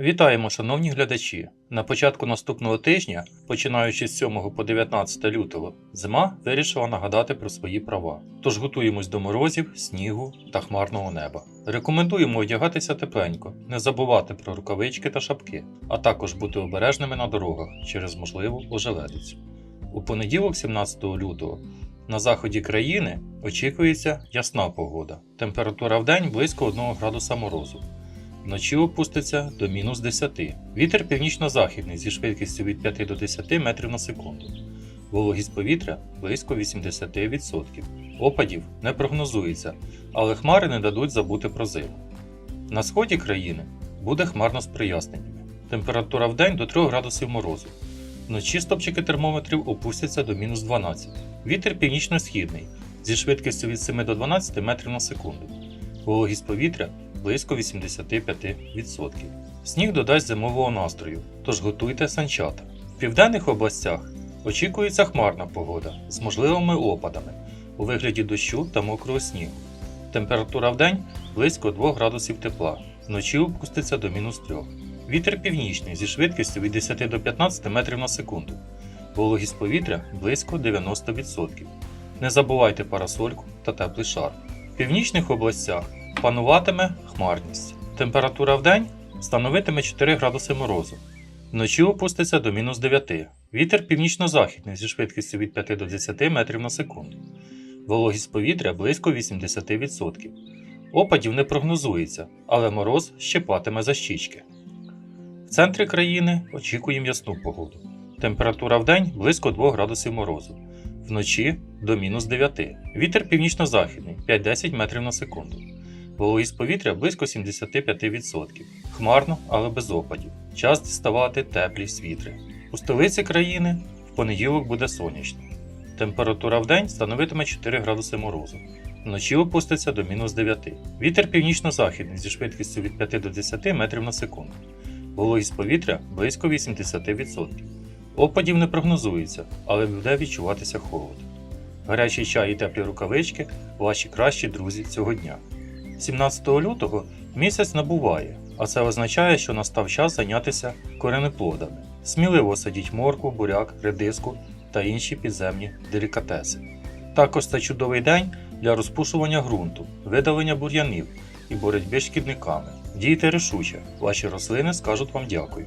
Вітаємо, шановні глядачі! На початку наступного тижня, починаючи з 7 по 19 лютого, зима вирішила нагадати про свої права. Тож готуємось до морозів, снігу та хмарного неба. Рекомендуємо одягатися тепленько, не забувати про рукавички та шапки, а також бути обережними на дорогах через можливу ожеледицю. У понеділок, 17 лютого, на заході країни очікується ясна погода. Температура в день близько 1 градуса морозу. Вночі опуститься до мінус 10. Вітер північно-західний зі швидкістю від 5 до 10 метрів на секунду. Вологість повітря близько 80%. Опадів не прогнозується, але хмари не дадуть забути про зиму. На сході країни буде хмарно з проясненнями. Температура в день до 3 градусів морозу. Вночі стопчики термометрів опустяться до мінус 12. Вітер північно-східний зі швидкістю від 7 до 12 метрів на секунду. Вологість повітря близько 85%. Сніг додасть зимового настрою, тож готуйте санчата. В південних областях очікується хмарна погода з можливими опадами у вигляді дощу та мокрого снігу. Температура в день близько 2 градусів тепла, вночі опуститься до мінус 3. Вітер північний зі швидкістю від 10 до 15 метрів на секунду. Вологість повітря близько 90%. Не забувайте парасольку та теплий шар. В північних областях пануватиме хмарність. Температура в день становитиме 4 градуси морозу. Вночі опуститься до мінус 9. Вітер північно-західний зі швидкістю від 5 до 10 метрів на секунду. Вологість повітря близько 80%. Опадів не прогнозується, але мороз щепатиме за щічки. В центрі країни очікуємо ясну погоду. Температура в день близько 2 градусів морозу. Вночі до мінус 9. Вітер північно-західний 5-10 метрів на секунду. Вологість повітря близько 75%. Хмарно, але без опадів. Час діставати теплі світри. У столиці країни в понеділок буде сонячно. Температура в день становитиме 4 градуси морозу. Вночі опуститься до мінус 9. Вітер північно-західний зі швидкістю від 5 до 10 метрів на секунду. Вологість повітря близько 80%. Опадів не прогнозується, але буде відчуватися холод. Гарячий чай і теплі рукавички ваші кращі друзі цього дня. 17 лютого місяць набуває, а це означає, що настав час зайнятися коренеплодами. Сміливо садіть морку, буряк, редиску та інші підземні делікатеси. Також це чудовий день для розпушування ґрунту, видалення бур'янів і боротьби з шкідниками. Дійте рішуче, ваші рослини скажуть вам дякую.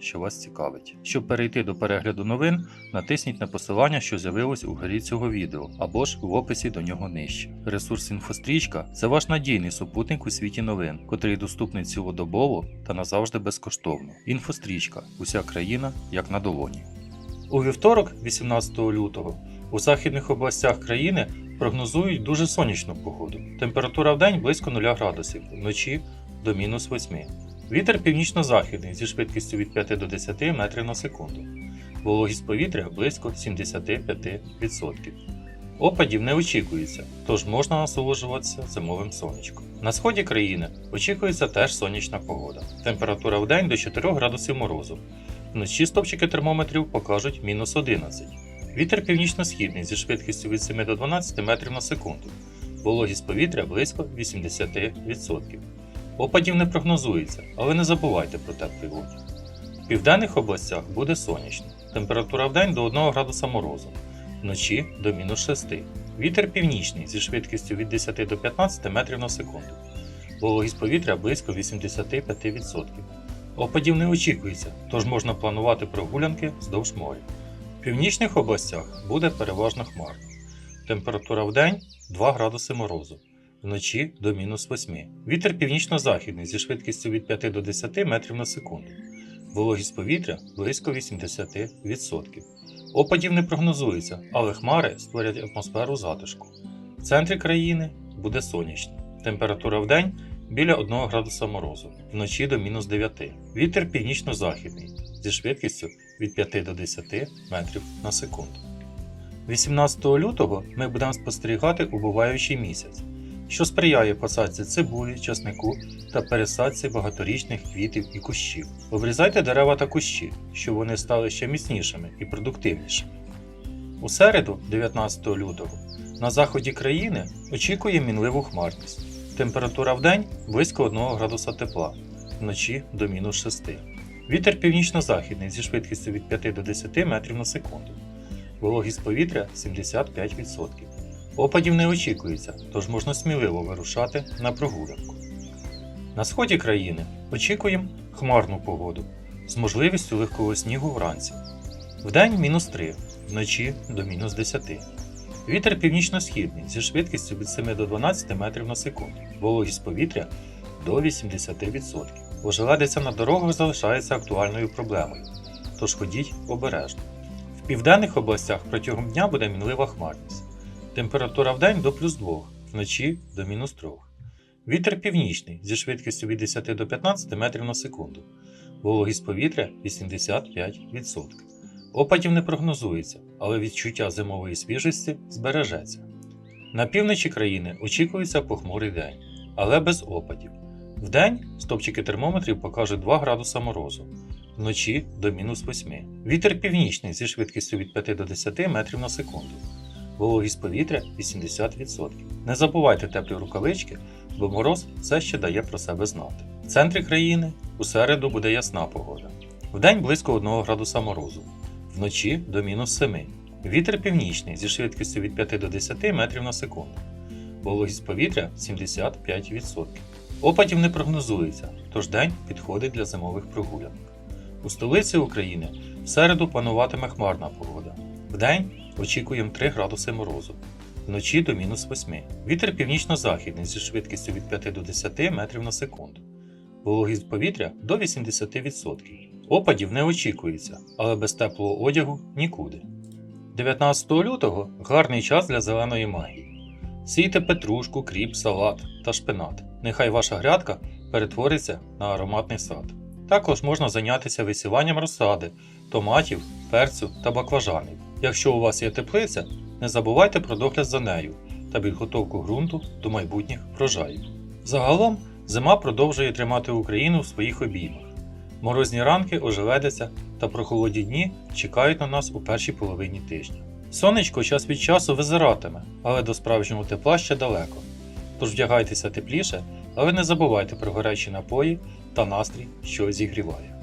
що вас цікавить. Щоб перейти до перегляду новин, натисніть на посилання, що з'явилось у горі цього відео, або ж в описі до нього нижче. Ресурс інфострічка це ваш надійний супутник у світі новин, котрий доступний цілодобово та назавжди безкоштовно. Інфострічка уся країна як на долоні. У вівторок, 18 лютого, у західних областях країни прогнозують дуже сонячну погоду. Температура в день близько 0 градусів, вночі до мінус 8. Вітер північно-західний зі швидкістю від 5 до 10 метрів на секунду. Вологість повітря близько 75%. Опадів не очікується, тож можна насолоджуватися зимовим сонечком. На сході країни очікується теж сонячна погода. Температура в день до 4 градусів морозу. Вночі стопчики термометрів покажуть мінус 11. Вітер північно-східний зі швидкістю від 7 до 12 метрів на секунду. Вологість повітря близько 80%. Опадів не прогнозується, але не забувайте про теплий одяг. В південних областях буде сонячно. Температура в день до 1 градуса морозу, вночі до мінус 6. Вітер північний зі швидкістю від 10 до 15 метрів на секунду. Вологість повітря близько 85%. Опадів не очікується, тож можна планувати прогулянки вздовж моря. В північних областях буде переважно хмарно. Температура в день 2 градуси морозу вночі до мінус 8. Вітер північно-західний зі швидкістю від 5 до 10 метрів на секунду. Вологість повітря близько 80%. Опадів не прогнозується, але хмари створять атмосферу затишку. В центрі країни буде сонячно. Температура в день біля 1 градуса морозу, вночі до мінус 9. Вітер північно-західний зі швидкістю від 5 до 10 метрів на секунду. 18 лютого ми будемо спостерігати убуваючий місяць, що сприяє посадці цибулі, часнику та пересадці багаторічних квітів і кущів. Обрізайте дерева та кущі, щоб вони стали ще міцнішими і продуктивнішими. У середу, 19 лютого, на заході країни очікує мінливу хмарність. Температура в день близько 1 градуса тепла, вночі до мінус 6. Вітер північно-західний зі швидкістю від 5 до 10 метрів на секунду. Вологість повітря 75%. Опадів не очікується, тож можна сміливо вирушати на прогулянку. На сході країни очікуємо хмарну погоду з можливістю легкого снігу вранці. Вдень мінус 3, вночі до мінус 10. Вітер північно-східний зі швидкістю від 7 до 12 метрів на секунду. Вологість повітря до 80%. Ожеледиця на дорогах залишається актуальною проблемою, тож ходіть обережно. В південних областях протягом дня буде мінлива хмарність. Температура в до плюс 2, вночі до мінус 3. Вітер північний зі швидкістю від 10 до 15 метрів на секунду. Вологість повітря 85%. Опадів не прогнозується, але відчуття зимової свіжості збережеться. На півночі країни очікується похмурий день, але без опадів. Вдень стопчики термометрів покажуть 2 градуса морозу, вночі до мінус 8. Вітер північний зі швидкістю від 5 до 10 метрів на секунду. Вологість повітря 80%. Не забувайте теплі рукавички, бо мороз все ще дає про себе знати. В центрі країни у середу буде ясна погода. Вдень близько 1 градуса морозу, вночі до мінус 7. Вітер північний зі швидкістю від 5 до 10 метрів на секунду. Вологість повітря 75%. Опадів не прогнозується, тож день підходить для зимових прогулянок. У столиці України в середу пануватиме хмарна погода. Вдень очікуємо 3 градуси морозу, вночі до мінус 8. Вітер північно-західний зі швидкістю від 5 до 10 метрів на секунду. Вологість повітря до 80%. Опадів не очікується, але без теплого одягу нікуди. 19 лютого гарний час для зеленої магії. Сійте петрушку, кріп, салат та шпинат. Нехай ваша грядка перетвориться на ароматний сад. Також можна зайнятися висіванням розсади, томатів, перцю та баклажанів. Якщо у вас є теплиця, не забувайте про догляд за нею та підготовку ґрунту до майбутніх врожаїв. Загалом зима продовжує тримати Україну в своїх обіймах. Морозні ранки ожеледяться та прохолодні дні чекають на нас у першій половині тижня. Сонечко час від часу визиратиме, але до справжнього тепла ще далеко. Тож вдягайтеся тепліше, але не забувайте про гарячі напої та настрій, що зігріває.